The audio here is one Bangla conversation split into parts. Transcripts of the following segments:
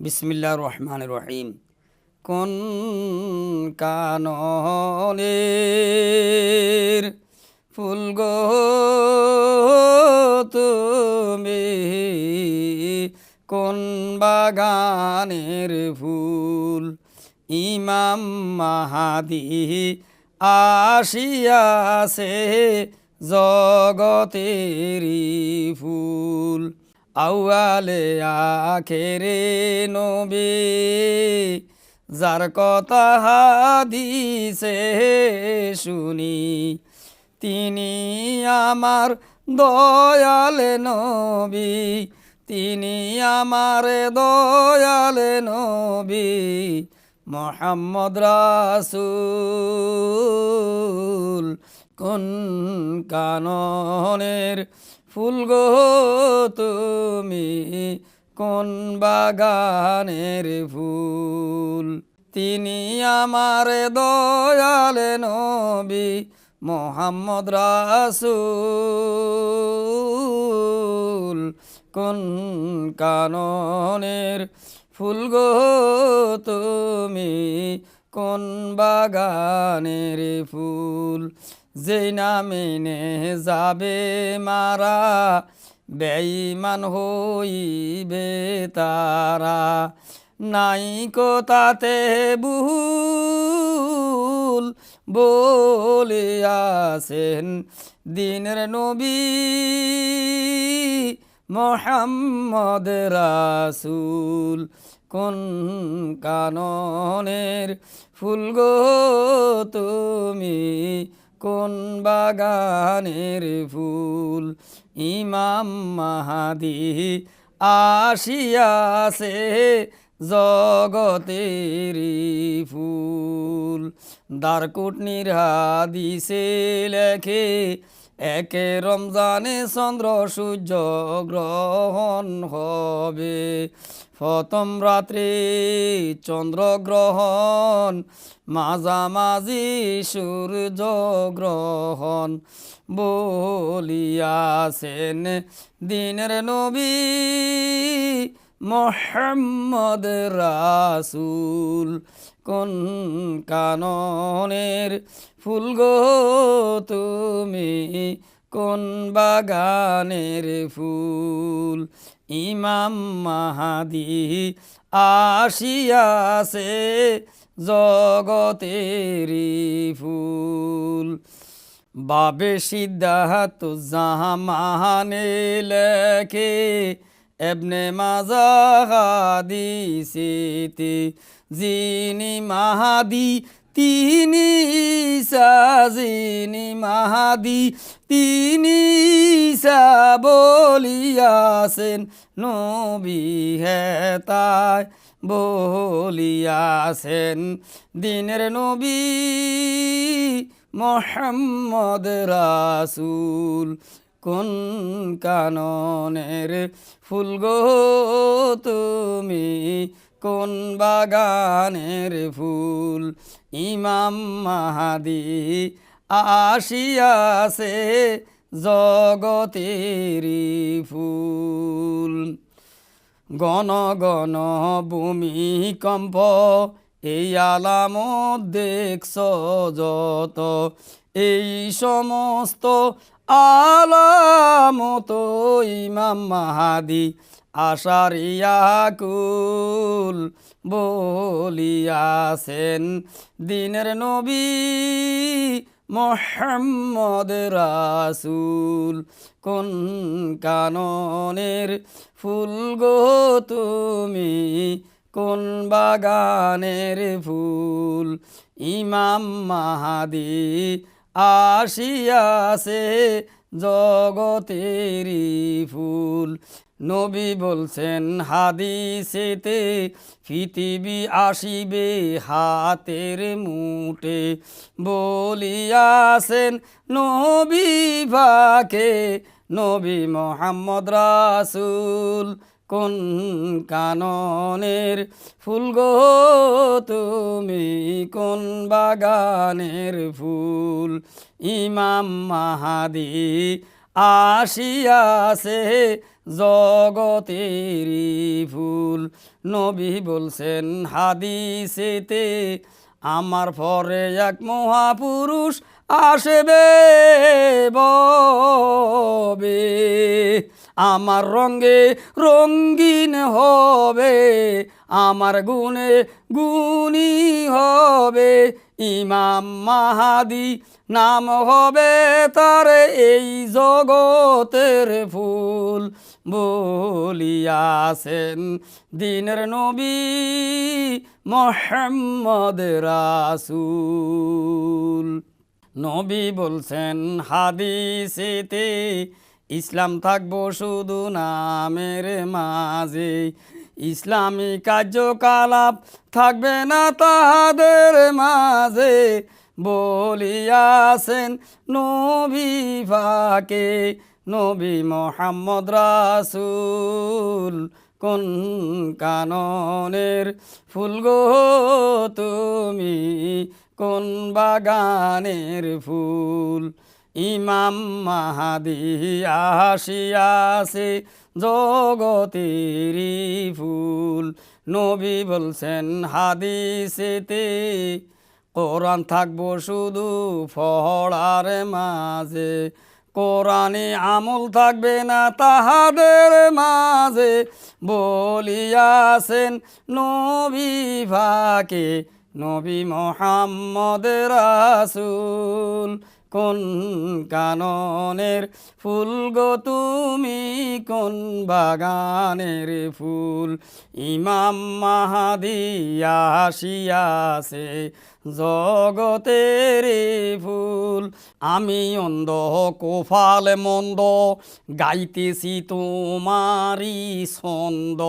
বিসমিল্লা রহমান রহিম। কোন কাননের ফুল গো তুমি? কোন বাগানের ফুল? ইমাম মাহাদি আসিয়াছে জগতেরি ফুল। আউয়ালে আখেরে নবী, যার কথা হাদিসে শুনি, তিনি আমার দয়াল নবী, তিনি আমার দয়াল নবী, মোহাম্মদ রাসুল। কোন কাননের ফুল গো তুমি কোন বাগানের ফুল? তিনি আমার দয়াল নবী মোহাম্মদ রাসুল। কোন কাননের ফুল গো তুমি কোন বাগানের ফুল? যেই নামে নে যাবে মারা, বেঈমান হইবে তারা। নাই তাতে বুল বলে আসেন দিনের নবী মোহাম্মদ রাসুল। কোন কাননের ফুল গো তুমি কোন বাগানের ফুল? ইমাম মাহাদি আসিয়াছে জগতের ফুল। দ্বারকুট হাদিসে লেখে একে রমজানে চন্দ্র, সূর্য গ্রহণ হবে। প্রথম রাত্রে চন্দ্রগ্রহণ মাঝামাঝি সূর্য গ্রহণ। বলিয়াছেন, দিনের নবী মোহাম্মদ রাসুল, কোন কাননের ফুল গো তুমি? কোন বাগানের ফুল? ইমাম মাহাদি আসিয়াছে জগতেরি ফুল। বাবে সিদ্ধাত জাহামানে লেখে এবনে মাজাহাদিসিতে যিনি মাহাদি, তিনি সাজিনি মাহাদি, তিনি সা বলিয়াছেন, নবী হেতায় বলিয়াছেন, দিনের নবী মোহাম্মদ রাসুল। কোন কাননের ফুল গো তুমি? কোন বাগানের ফুল? ইমাম মাহাদি আসিয়াছে জগতেরি ফুল। গণ গণ ভূমিকম্প এই আলামত দেখছ যত, এই সমস্ত আলামত ইমাম মাহাদি আশারিয়াকুল বলিয়াছেন। দিনের নবী মোহাম্মদ রাসুল, কোন কাননের ফুল গো তুমি কোন বাগানের ফুল ইমাম মাহাদি আসিয়াছে জগতেরি ফুল। নবী বলছেন, হাদিসেতে পৃথিবী আসিবে হাতের মুটে বলিয়াছেন, নবী ভাকে নবী মোহাম্মদ রাসুল। কোন কাননের ফুল গো? তুমি কোন বাগানের ফুল? ইমাম মাহাদি আসিয়াছে জগতেরি ফুল। নবী বলছেন, হাদিসেতে আমার পরে এক মহাপুরুষ আসবে ববে, আমার রঙ্গে রঙ্গিন হবে, আমার গুণে গুণী হবে, ইমাম মাহাদি নাম হবে তার এই জগতের ফুল। বলিয়াছেন দিনের নবী মোহাম্মদ রাসূল। নবী বলছেন, হাদিসেতে ইসলাম থাকব শুধু নামের মাঝে। ইসলামী কার্যকলাপ থাকবে না তাহাদের মাঝে। বলিয়াছেন নবী ফাকে নবী মোহাম্মদ রাসূল। কোন কাননের ফুল গো তুমি? কোন বাগানের ফুল? ইমাম মাহাদি আসিয়াছে জগতেরি ফুল। নবী বলছেন হাদিসেতে কোরআন থাকব শুধু ফহড়ার মাঝে। কোরআনে আমল থাকবে না তাহাদের মাঝে। বলিয়াছেন নবী ভাকে নবী মোহাম্মদ রাসুল কোন কাননের ফুল গো তুমি কোন বাগানের ফুল? ইমাম মাহাদি আসিয়াছে জগতের ফুল, আমি অন্ধ, কোফাল মন্দ, গাইতেছি তোমারি ছন্দ।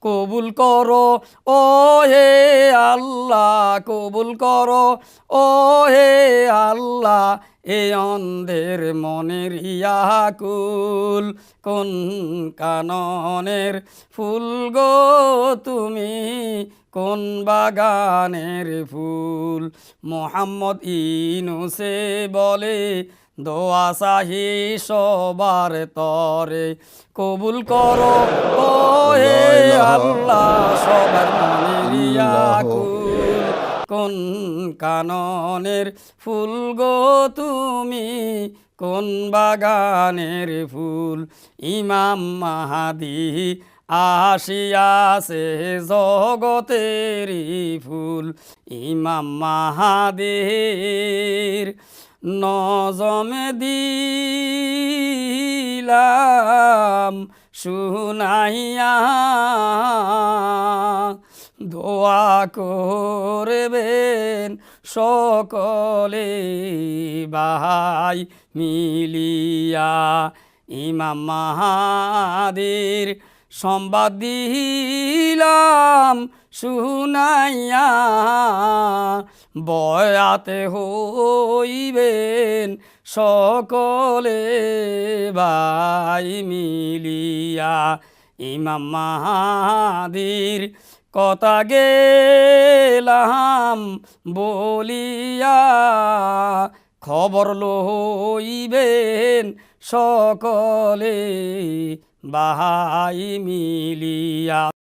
কবুল করো ও হে আল্লাহ, কবুল করো ও হে আল্লাহ এ অন্ধের মনের ইয়াকুল কোন কাননের ফুল গো তুমি? কোন বাগানের ফুল? মোহাম্মদ ইনুসে বলে দোয়া সাহি সবার তরে। কবুল করো হে আল্লাহ সবার মনের ইয়াকুল। কোন কাননের ফুল গো তুমি? কোন বাগানের ফুল? ইমাম মাহাদি আসিয়াছে জগতেরি ফুল। ইমাম মাহাদের নজমে দিলাম, শুনাইয়া দোয়া করবেন সকলে বাহাই মিলিয়া। ইমাম মাহাদের সংবাদ দিলাম শুনাইয়া, বয়াতে হইবেন সকলে বাই মিলিয়া। ইমাম মাহাদির কথা গেলাম বলিয়া খবর লইবেন সকলে বাহাই মিলিয়া।